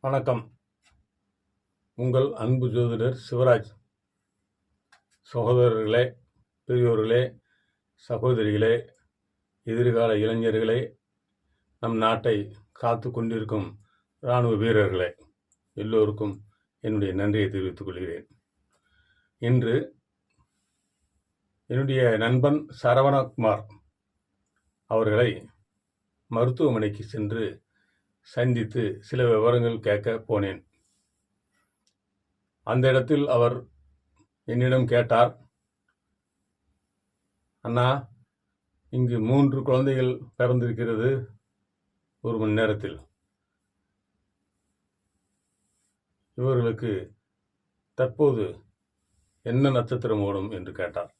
வணக்கம். உங்கள் அன்பு ஜோதிடர் சிவராஜ். சகோதரர்களே பெரியோர்களே சகோதரிகளே எதிர்கால இளைஞர்களே நம் நாட்டை காத்து கொண்டிருக்கும் இராணுவ வீரர்களே எல்லோருக்கும் என்னுடைய நன்றியை தெரிவித்துக் கொள்கிறேன். இன்று என்னுடைய நண்பன் சரவணகுமார் அவர்களை மருத்துவமனைக்கு சென்று சந்தித்து சில விவரங்கள் கேட்க போனேன். அந்த இடத்தில் அவர் என்னிடம் கேட்டார் அண்ணா இங்கு மூன்று குழந்தைகள் பிறந்திருக்கிறது ஒரு மணி நேரத்தில். இவர்களுக்கு தற்போது என்ன நட்சத்திரம் ஓடும்? என்று கேட்டார்.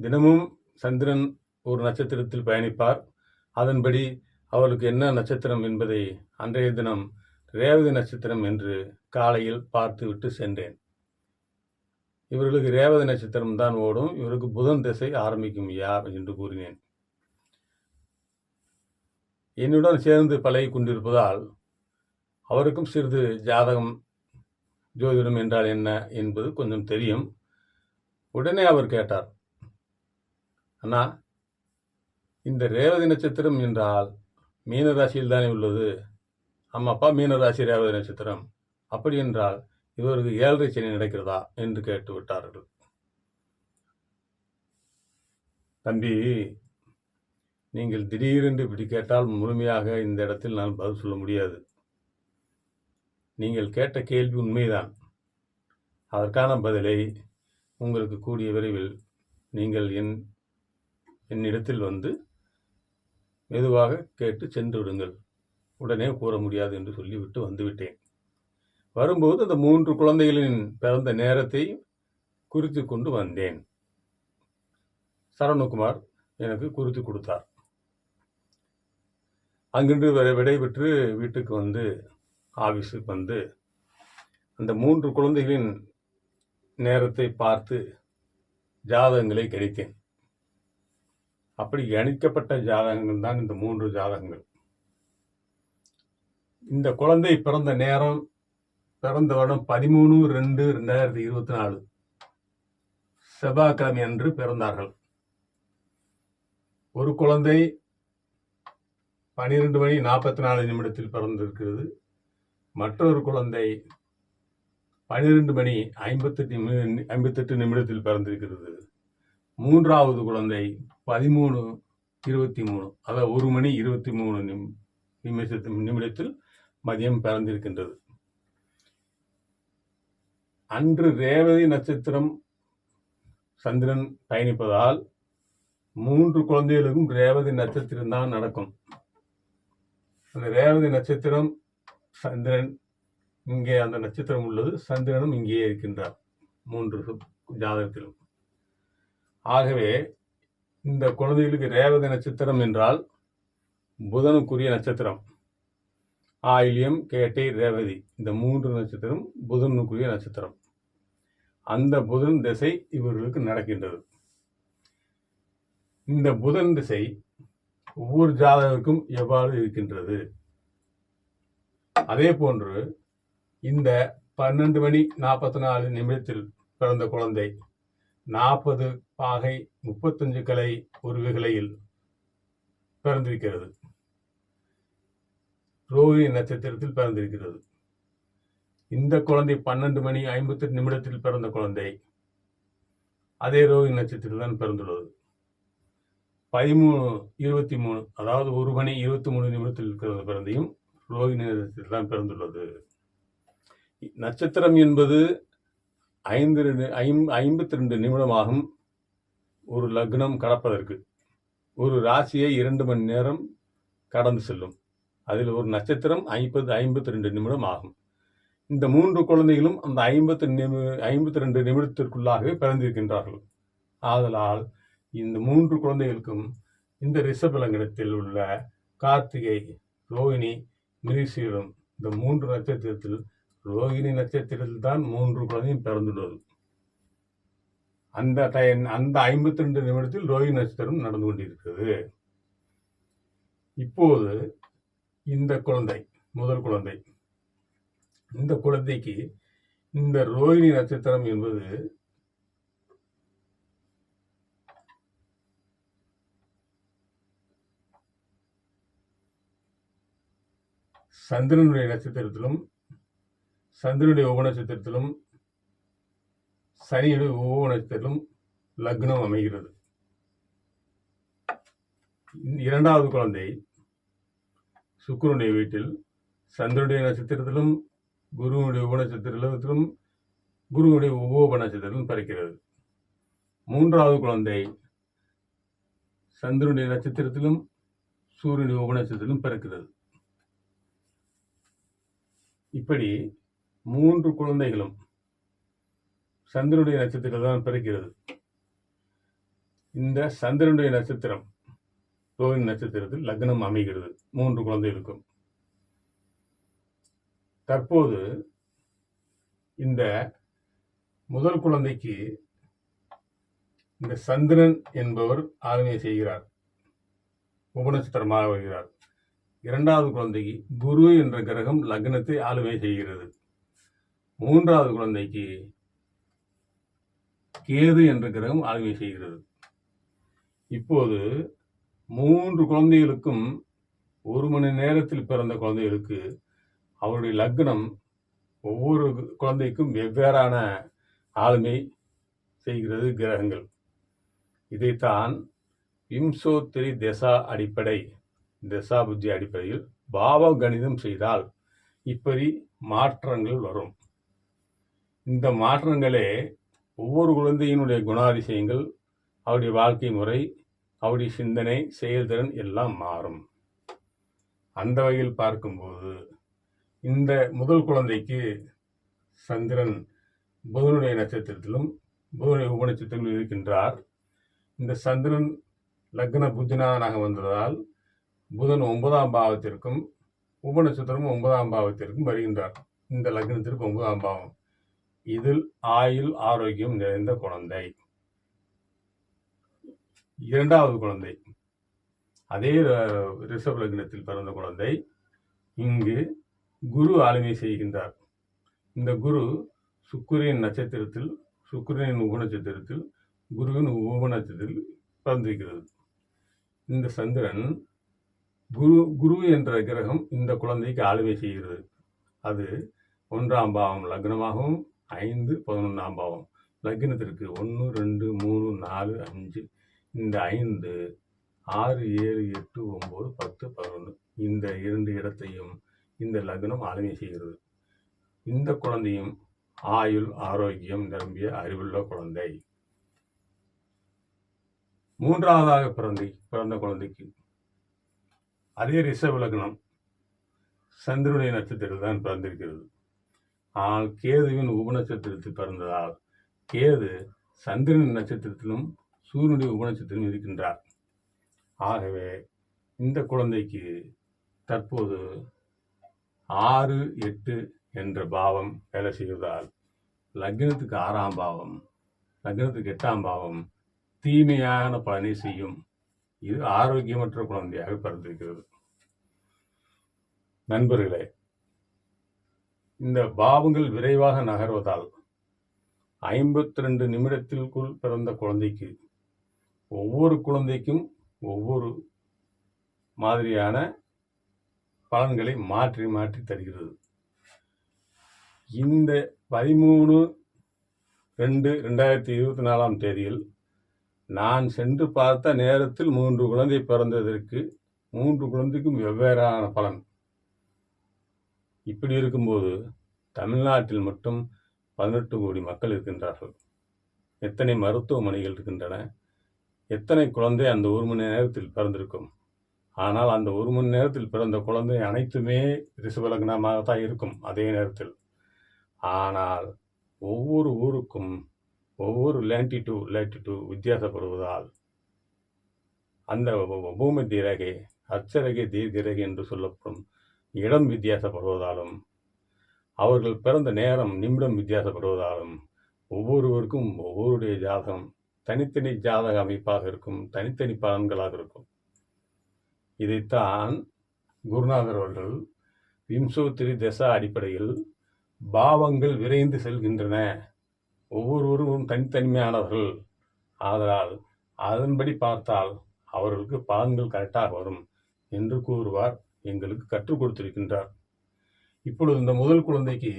தினமும் சந்திரன் ஒரு நட்சத்திரத்தில் பயணிப்பார். அதன்படி அவளுக்கு என்ன நட்சத்திரம் என்பதை அன்றைய தினம் ரேவதி நட்சத்திரம் என்று காலையில் பார்த்துவிட்டு சென்றேன். இவர்களுக்கு ரேவதி நட்சத்திரம் தான் ஓடும். இவருக்கு புதன் திசை ஆரம்பிக்கும் யார் என்று கூறினேன். என்னுடன் சேர்ந்து பழகி கொண்டிருப்பதால் அவருக்கும் சிறிது ஜாதகம் ஜோதிடம் என்றால் என்ன என்பது கொஞ்சம் தெரியும். உடனே அவர் கேட்டார் அண்ணா இந்த ரேவதி நட்சத்திரம் என்றால் மீன ராசியில் தானே உள்ளது? அம்மாப்பா மீன ராசி ரேவதி நட்சத்திரம். அப்படி என்றால் இவருக்கு ஏழரை சனி நடக்கிறதா? என்று கேட்டு விட்டார்கள். தம்பி நீங்கள் திடீரென்று இப்படி கேட்டால் முழுமையாக இந்த இடத்தில் நான் பதில் சொல்ல முடியாது. நீங்கள் கேட்ட கேள்வி உண்மைதான். அதற்கான பதிலை உங்களுக்கு கூடிய விரைவில் நீங்கள் என் என்னிடத்தில் வந்து மெதுவாக கேட்டு சென்று விடுங்கள் உடனே கூற முடியாது என்று சொல்லிவிட்டு வந்துவிட்டேன். வரும்போது அந்த மூன்று குழந்தைகளின் பிறந்த நேரத்தை குறித்து கொண்டு வந்தேன். சரவணகுமார் எனக்கு குறித்து கொடுத்தார். அங்கிருந்து விடைபெற்று வீட்டுக்கு வந்து ஆஃபீஸுக்கு வந்து அந்த மூன்று குழந்தைகளின் நேரத்தை பார்த்து ஜாதகங்களை கிடைத்தேன் அப்படி கணிக்கப்பட்ட ஜாதகங்கள் தான் இந்த மூன்று ஜாதகங்கள். இந்த குழந்தை பிறந்த நேரம் பிறந்த வருடம் பதிமூணு ரெண்டு ரெண்டாயிரத்தி இருபத்தி நாலு செவ்வாய்க்கிழமை அன்று பிறந்தார்கள். ஒரு குழந்தை பனிரெண்டு மணி நாற்பத்தி நாலு நிமிடத்தில் பிறந்திருக்கிறது. மற்றொரு குழந்தை பனிரெண்டு மணி ஐம்பத்தெட்டு ஐம்பத்தெட்டு நிமிடத்தில் பிறந்திருக்கிறது. மூன்றாவது குழந்தை பதிமூணு இருபத்தி மூணு அதாவது ஒரு மணி இருபத்தி மூணு நிம் நிமிஷத்து நிமிடத்தில் மதியம் பிறந்திருக்கின்றது. அன்று ரேவதி நட்சத்திரம் சந்திரன் பயணிப்பதால் மூன்று குழந்தைகளுக்கும் ரேவதி நட்சத்திரம் தான் நடக்கும். அந்த ரேவதி நட்சத்திரம் சந்திரன் இங்கே அந்த நட்சத்திரம் உள்ளது. சந்திரனும் இங்கேயே இருக்கின்றார் மூன்று ஜாதகத்திலும். ஆகவே இந்த குழந்தைகளுக்கு ரேவதி நட்சத்திரம் என்றால் புதனுக்குரிய நட்சத்திரம். ஆயில்யம் கேட்டை ரேவதி. இந்த மூன்று நட்சத்திரம் புதனுக்குரிய நட்சத்திரம். அந்த புதன் திசை இவர்களுக்கு நடக்கின்றது. இந்த புதன் திசை ஒவ்வொரு ஜாதகருக்கும் எவ்வாறு இருக்கின்றது? அதே போன்று இந்த பன்னெண்டு மணி நாற்பத்தி நாலு நிமிடத்தில் பிறந்த குழந்தை நாற்பது பாகை முப்பத்தஞ்சு கலை ஒரு விகலையில் பிறந்திருக்கிறது. ரோஹிணி நட்சத்திரத்தில் பிறந்திருக்கிறது. இந்த குழந்தை பன்னெண்டு மணி ஐம்பத்தெட்டு நிமிடத்தில் பிறந்த குழந்தை. அதே ரோஹிணி நட்சத்திரத்தில் தான் பிறந்துள்ளது. பதிமூணு இருபத்தி மூணு அதாவது ஒரு மணி இருபத்தி மூணு நிமிடத்தில் இருக்கிற பிறந்தையும் ரோஹிணி நட்சத்திரத்தில் தான் பிறந்துள்ளது. நட்சத்திரம் என்பது ஐந்து ரெண்டு ஐம் ஐம்பத்தி ரெண்டு நிமிடமாகும் ஒரு லக்னம் கடப்பதற்கு. ஒரு ராசியை இரண்டு மணி நேரம் கடந்து செல்லும். அதில் ஒரு நட்சத்திரம் ஐம்பது ஐம்பத்தி ரெண்டு நிமிடம் ஆகும். இந்த மூன்று குழந்தைகளும் அந்த ஐம்பத்தி நிமி ஐம்பத்தி ரெண்டு நிமிடத்திற்குள்ளாகவே பிறந்திருக்கின்றார்கள். ஆதலால் இந்த மூன்று குழந்தைகளுக்கும் இந்த ரிஷபலங்கணத்தில் உள்ள கார்த்திகை ரோஹிணி மிருசீரம் இந்த மூன்று நட்சத்திரத்தில் ரோகிணி நட்சத்திரத்தில் தான் மூன்று குழந்தையும் பிறந்துள்ளது. அந்த டைம் அந்த ஐம்பத்தி ரெண்டு நிமிடத்தில் ரோகிணி நட்சத்திரம் நடந்து கொண்டிருக்கிறது. இப்போது இந்த குழந்தை முதல் குழந்தை. இந்த குழந்தைக்கு இந்த ரோகிணி நட்சத்திரம் என்பது சந்திரனுடைய நட்சத்திரத்திலும் சந்திரனுடைய ஒவ்வொரு நட்சத்திரத்திலும் சனியுடைய ஒவ்வொரு நட்சத்திரத்திலும் லக்னம் அமைகிறது. இரண்டாவது குழந்தை சுக்கரனுடைய வீட்டில் சந்திரனுடைய நட்சத்திரத்திலும் குருவுடைய உப நட்சத்திரத்திலும் குருவுடைய உபோப நட்சத்திரத்திலும் பிறக்கிறது. மூன்றாவது குழந்தை சந்திரனுடைய நட்சத்திரத்திலும் சூரியனுடைய உப நட்சத்திரத்திலும் பிறக்கிறது. இப்படி மூன்று குழந்தைகளும் சந்திரனுடைய நட்சத்திரத்தில் தான் பிறக்கிறது. இந்த சந்திரனுடைய நட்சத்திரம் ரோஹிணி நட்சத்திரத்தில் லக்னம் அமைகிறது மூன்று குழந்தைகளுக்கும். தற்போது இந்த முதல் குழந்தைக்கு இந்த சந்திரன் என்பவர் ஆளுமை செய்கிறார். உபநட்சத்திரமாக வருகிறார். இரண்டாவது குழந்தைக்கு குரு என்ற கிரகம் லக்னத்தை ஆளுமை செய்கிறது. மூன்றாவது குழந்தைக்கு கேது என்ற கிரகம் ஆளுமை செய்கிறது. இப்போது மூன்று குழந்தைகளுக்கும் ஒரு மணி நேரத்தில் பிறந்த குழந்தைகளுக்கு அவருடைய லக்னம் ஒவ்வொரு குழந்தைக்கும் வெவ்வேறான ஆளுமை செய்கிறது கிரகங்கள். இதைத்தான் விம்சோத்திரி தசா அடிப்படை திசா புத்தி அடிப்படையில் பாவ கணிதம் செய்தால் இப்படி மாற்றங்கள் வரும். இந்த மாற்றங்களே ஒவ்வொரு குழந்தையினுடைய குணாதிசயங்கள் அவருடைய வாழ்க்கை முறை அவருடைய சிந்தனை செயல்திறன் எல்லாம் மாறும். அந்த வகையில் பார்க்கும்போது இந்த முதல் குழந்தைக்கு சந்திரன் புதனுடைய நட்சத்திரத்திலும் புதனுடைய உபநட்சத்திரத்திலும் இருக்கின்றார். இந்த சந்திரன் லக்ன புத்தினானாக வந்ததால் புதன் ஒன்பதாம் பாவத்திற்கும் உபநட்சத்திரமும் ஒன்பதாம் பாவத்திற்கும் வருகின்றார். இந்த லக்னத்திற்கு ஒன்பதாம் பாவம். இதில் ஆயுள் ஆரோக்கியம் நிறைந்த குழந்தை. இரண்டாவது குழந்தை. அதே ரிஷப் லக்னத்தில் பிறந்த குழந்தை. இங்கு குரு ஆளுமை செய்கின்றார். இந்த குரு சுக்கிரன் நட்சத்திரத்தில் சுக்கிரனின் உபநட்சத்திரத்தில் குருவின் உபநட்சத்திரத்தில் பிறந்திருக்கிறது. இந்த சந்திரன் குரு குரு என்ற கிரகம் இந்த குழந்தைக்கு ஆளுமை செய்கிறது. அது ஒன்றாம் பாவம் லக்னமாகவும் ஐந்து பதினொன்றாம் பாவம். லக்னத்திற்கு ஒன்று ரெண்டு மூணு நாலு அஞ்சு. இந்த ஐந்து ஆறு ஏழு எட்டு ஒம்பது பத்து பதினொன்று இந்த இரண்டு இடத்தையும் இந்த லக்னம் ஆளுமை செய்கிறது. இந்த குழந்தையும் ஆயுள் ஆரோக்கியம் நிரம்பிய அறிவுள்ள குழந்தை. மூன்றாவதாக பிறந்தை பிறந்த குழந்தைக்கு. அதே ரிஷப லக்னம் சந்திரனுடைய நட்சத்திரத்தில் தான் பிறந்திருக்கிறது. ஆனால் கேதுவின் உபநட்சத்திரத்தில் பிறந்ததால் கேது சந்திரன் நட்சத்திரத்திலும் சூரியனுடைய உபநட்சத்திலும் இருக்கின்றார். ஆகவே இந்த குழந்தைக்கு தற்போது ஆறு எட்டு என்ற பாவம் வேலை செய்வதால் லக்னத்துக்கு ஆறாம் பாவம் லக்னத்துக்கு எட்டாம் பாவம் தீமையான பலனை செய்யும். இது ஆரோக்கியமற்ற குழந்தையாக பிறந்திருக்கிறது. நண்பர்களே இந்த பாவங்கள் விரைவாக நகர்வதால் ஐம்பத்தி ரெண்டு நிமிடத்திற்குள் பிறந்த குழந்தைக்கு ஒவ்வொரு குழந்தைக்கும் ஒவ்வொரு மாதிரியான பலன்களை மாற்றி மாற்றி தருகிறது. இந்த பதிமூணு ரெண்டு ரெண்டாயிரத்தி இருபத்தி நாலாம் தேதியில் நான் சென்று பார்த்த நேரத்தில் மூன்று குழந்தை பிறந்ததற்கு மூன்று குழந்தைக்கும் வெவ்வேறான பலன். இப்படி இருக்கும்போது தமிழ்நாட்டில் மட்டும் பதினெட்டு கோடி மக்கள் இருக்கின்றார்கள். எத்தனை மருத்துவமனைகள் இருக்கின்றன? எத்தனை குழந்தை அந்த ஒரு மணி நேரத்தில் பிறந்திருக்கும்? ஆனால் அந்த ஒரு மணி நேரத்தில் பிறந்த குழந்தை அனைத்துமே ரிஷபலக்னமாக தான் இருக்கும் அதே நேரத்தில். ஆனால் ஒவ்வொரு ஊருக்கும் ஒவ்வொரு லேண்டிட்டு லேட்டிட்டு வித்தியாசப்படுவதால் அந்த பூமத்திய ரேகை அச்சரகை தீர்க்க ரேகை என்று சொல்லப்படும் இடம் வித்தியாசப்படுவதாலும் அவர்கள் பிறந்த நேரம் நிமிடம் வித்தியாசப்படுவதாலும் ஒவ்வொருவருக்கும் ஒவ்வொருடைய ஜாதகம் தனித்தனி ஜாதக அமைப்பாக இருக்கும் தனித்தனி பலன்களாக இருக்கும். இதைத்தான் குருநாதர் அவர்கள் விம்சோத்திரி தசா அடிப்படையில் பாவங்கள் விரைந்து செல்கின்றன. ஒவ்வொருவரும் தனித்தனிமையானவர்கள். ஆதலால் அதன்படி பார்த்தால் அவர்களுக்கு பலன்கள் கரெக்டாக வரும் என்று கூறுவார் எங்களுக்கு கற்றுக் கொடுத்திருக்கின்றார். இப்பொழுது இந்த முதல் குழந்தைக்கு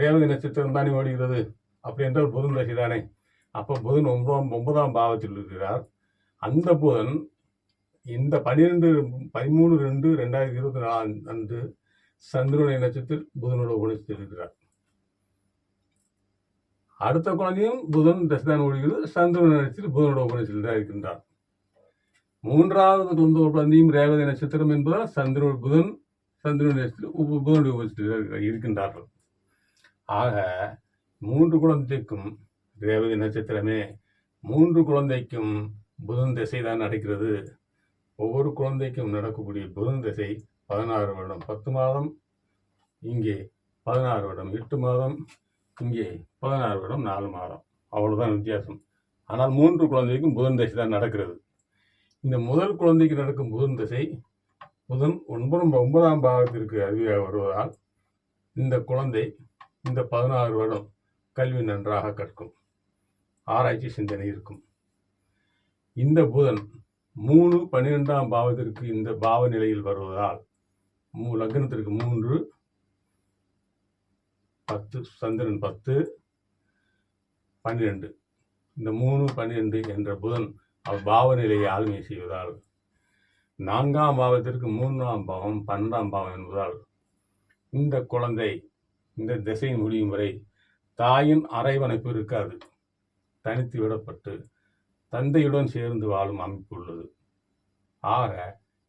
ரேவதி நட்சத்திரம் தானே ஓடுகிறது அப்படி என்றால் புதன் ரசிதானே அப்போ புதன் ஒன்பதாம் ஒன்பதாம் பாவத்தில் இருக்கிறார். அந்த புதன் இந்த பன்னிரெண்டு பதிமூணு ரெண்டு ரெண்டாயிரத்தி இருபத்தி நாலு அன்று சந்திரனுடைய நட்சத்திரத்தில் புதனோட குணத்தில் இருக்கிறார். அடுத்த குழந்தையும் புதன் தசைதான் ஓடுகிறது சந்திரன் நட்சத்திரத்தில் புதனோட குணத்தில் தான் இருக்கின்றார். மூன்றாவது குழந்தை குழந்தையும் ரேவதி நட்சத்திரம் என்பதால் சந்திரன் புதன் சந்திரன் நட்சத்திரம் புதனுடைய இருக்கின்றார்கள். ஆக மூன்று குழந்தைக்கும் ரேவதி நட்சத்திரமே மூன்று குழந்தைக்கும் புதன் திசை தான் நடக்கிறது. ஒவ்வொரு குழந்தைக்கும் நடக்கக்கூடிய புதன் திசை பதினாறு வருடம் பத்து மாதம் இங்கே பதினாறு வருடம் எட்டு மாதம் இங்கே பதினாறு வருடம் நாலு மாதம். அவ்வளோதான் வித்தியாசம். ஆனால் மூன்று குழந்தைக்கும் புதன் திசை தான் நடக்கிறது. இந்த முதல் குழந்தைக்கு நடக்கும் புதன் திசை புதன் ஒன்பதாம் ஒன்பதாம் பாகத்திற்கு அறிவியாக வருவதால் இந்த குழந்தை இந்த பதினாறு வருடம் கல்வி நன்றாக கற்கும். ஆராய்ச்சி சிந்தனை இருக்கும். இந்த புதன் மூணு பன்னிரெண்டாம் பாவத்திற்கு இந்த பாவ நிலையில் வருவதால் மூ லக்னத்திற்கு மூன்று பத்து சந்திரன் பத்து பன்னிரெண்டு. இந்த மூணு பன்னிரெண்டு என்ற புதன் அவ்வாவ பாவ நிலையை ஆளுமை செய்வதால். நான்காம் பாவத்திற்கு மூன்றாம் பாவம் பன்னெண்டாம் பாவம் என்பதால் இந்த குழந்தை இந்த திசை முடியும் வரை தாயின் அரைவணைப்பு இருக்காது. தனித்து விடப்பட்டு தந்தையுடன் சேர்ந்து வாழும் அமைப்பு உள்ளது. ஆக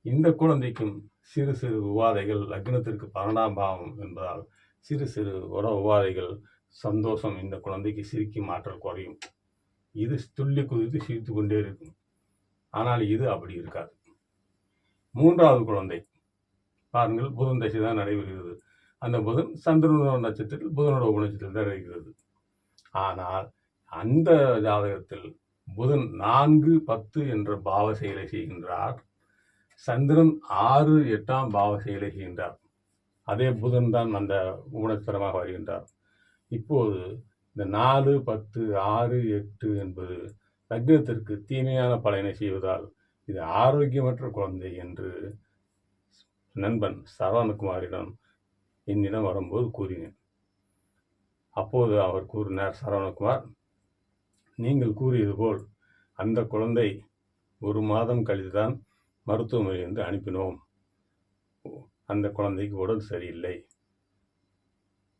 இந்த குழந்தைக்கும் சிறு சிறு உபாதைகள் லக்னத்திற்கு பன்னெண்டாம் பாவம் என்பதால் சிறு சிறு உட உபாதைகள் சந்தோஷம் இந்த குழந்தைக்கு சிரிக்கும் ஆற்றல் குறையும். இது துள்ளி குதித்து சிரித்து கொண்டே இருக்கும். ஆனால் இது அப்படி இருக்காது. மூன்றாவது குழந்தை. பாருங்கள் புதன் தசை தான் நடைபெறுகிறது. அந்த புதன் சந்திரனோட நட்சத்திரத்தில் புதனோட உபநட்சத்திரத்தில் தான் இருக்கிறது. ஆனால் அந்த ஜாதகத்தில் புதன் நான்கு பத்து என்ற பாவ செயலை செய்கின்றார். சந்திரன் ஆறு எட்டாம் பாவ செயலை செய்கின்றார். அதே புதன் தான் அந்த உபநட்சத்திரமாக வருகின்றார். இப்போது இந்த நாலு பத்து ஆறு எட்டு என்பது லக்னத்திற்கு தீமையான பலனை செய்வதால் இது ஆரோக்கியமற்ற குழந்தை என்று நண்பன் சரவணகுமாரிடம் என்னிடம் வரும்போது கூறினேன். அப்போது அவர் கூறினார் சரவணகுமார் நீங்கள் கூறியது போல் அந்த குழந்தை ஒரு மாதம் கழித்துதான் மருத்துவமனையிலிருந்து அனுப்பினோம். அந்த குழந்தைக்கு உடல் சரியில்லை.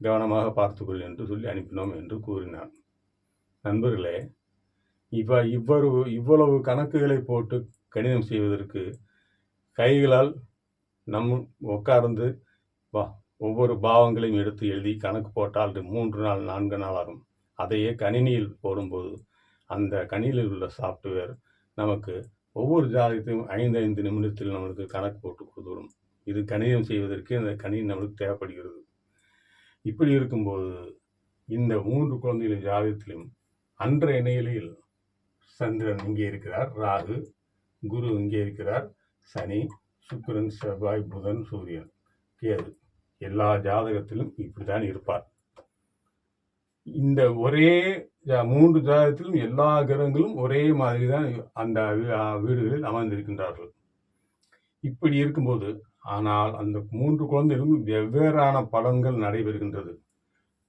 கவனமாக பார்த்துக்கொள் என்று சொல்லி அனுப்பினோம் என்று கூறினார் நண்பர்களே இவ இவ்வளவு இவ்வளவு கணக்குகளை போட்டு கணிதம் செய்வதற்கு கைகளால் நம் உட்கார்ந்து வா ஒவ்வொரு பாவங்களையும் எடுத்து எழுதி கணக்கு போட்டால் மூன்று நாள் நான்கு நாள் ஆகும். அதையே கணினியில் போடும்போது அந்த கணினியில் உள்ள சாஃப்ட்வேர் நமக்கு ஒவ்வொரு ஜாதகத்தையும் ஐந்து ஐந்து நிமிடத்தில் நம்மளுக்கு கணக்கு போட்டு கொடுத்துவிடும். இது கணிதம் செய்வதற்கு அந்த கணினி நம்மளுக்கு தேவைப்படுகிறது. இப்படி இருக்கும்போது இந்த மூன்று குழந்தைகளின் ஜாதகத்திலும் அன்றைய நிலையில் சந்திரன் இங்கே இருக்கிறார் ராகு குரு இங்கே இருக்கிறார் சனி சுக்கிரன் செவ்வாய் புதன் சூரியன். கேது. எல்லா ஜாதகத்திலும் இப்படித்தான் இருப்பார். இந்த ஒரே ஜா- மூன்று ஜாதகத்திலும் எல்லா கிரகங்களும் ஒரே மாதிரி தான் அந்த வீடுகளில் அமர்ந்திருக்கின்றார்கள். இப்படி இருக்கும்போது ஆனால் அந்த மூன்று குழந்தைகளும் வெவ்வேறான பலன்கள் நடைபெறுகின்றது.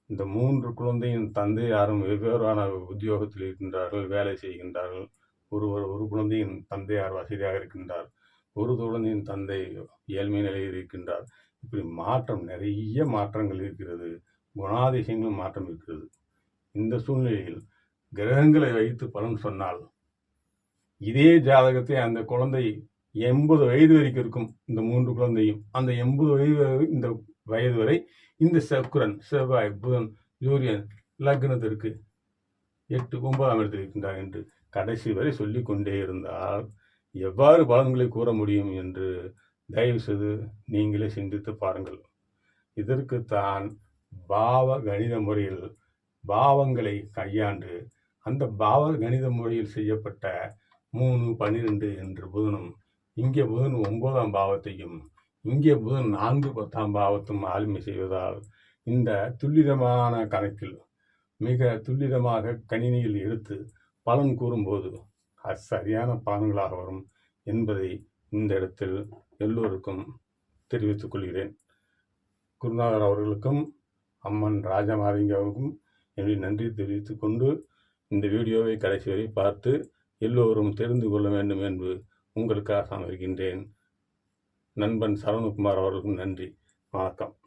இந்த மூன்று குழந்தையின் தந்தை யாரும் வெவ்வேறான உத்தியோகத்தில் இருக்கின்றார்கள் வேலை செய்கின்றார்கள். ஒருவர் ஒரு குழந்தையின் தந்தையார் வசதியாக இருக்கின்றார். ஒரு குழந்தையின் தந்தை ஏழ்மை நிலையில் இருக்கின்றார். இப்படி மாற்றம் நிறைய மாற்றங்கள் இருக்கிறது. குணாதிசயங்களும் மாற்றம் இருக்கிறது. இந்த சூழ்நிலையில் கிரகங்களை வைத்து பலன் சொன்னால் இதே ஜாதகத்தை அந்த குழந்தை எண்பது வயது வரைக்கும் இருக்கும் இந்த மூன்று குழந்தையும். அந்த எண்பது வயது இந்த வயது வரை இந்த சக்குரன் செவ்வாய் புதன் சூரியன் லக்னத்திற்கு எட்டு ஒன்பதாம் இடத்தில் இருக்கின்றார் என்று கடைசி வரை சொல்லிக் கொண்டே இருந்தால் எவ்வாறு பலன்களை கூற முடியும் என்று தயவு செய்து நீங்களே சிந்தித்து பாருங்கள். இதற்குத்தான் பாவ கணித முறையில் பாவங்களை கையாண்டு அந்த பாவ கணித முறையில் செய்யப்பட்ட மூணு பன்னிரெண்டு என்று புதனும் இங்கே புதன் ஒன்பதாம் பாவத்தையும் இங்கே புதன் நான்கு பத்தாம் பாவத்தும் ஆளுமை செய்வதால் இந்த துல்லிதமான கணக்கில் மிக துல்லிதமாக கணினியில் எடுத்து பலன் கூறும்போது அது சரியான பலன்களாக வரும் என்பதை இந்த இடத்தில் எல்லோருக்கும் தெரிவித்துக் கொள்கிறேன். குருநாதர் அவர்களுக்கும் அம்மன் ராஜமாரிங்க அவர்களுக்கும் என்னுடைய நன்றி தெரிவித்துக் கொண்டு இந்த வீடியோவை கடைசி வரை பார்த்து எல்லோரும் தெரிந்து கொள்ள வேண்டும் என்று உங்களுக்காக அமர்கின்றேன் நண்பன் சரவணகுமார் அவர்களுக்கும் நன்றி. வணக்கம்.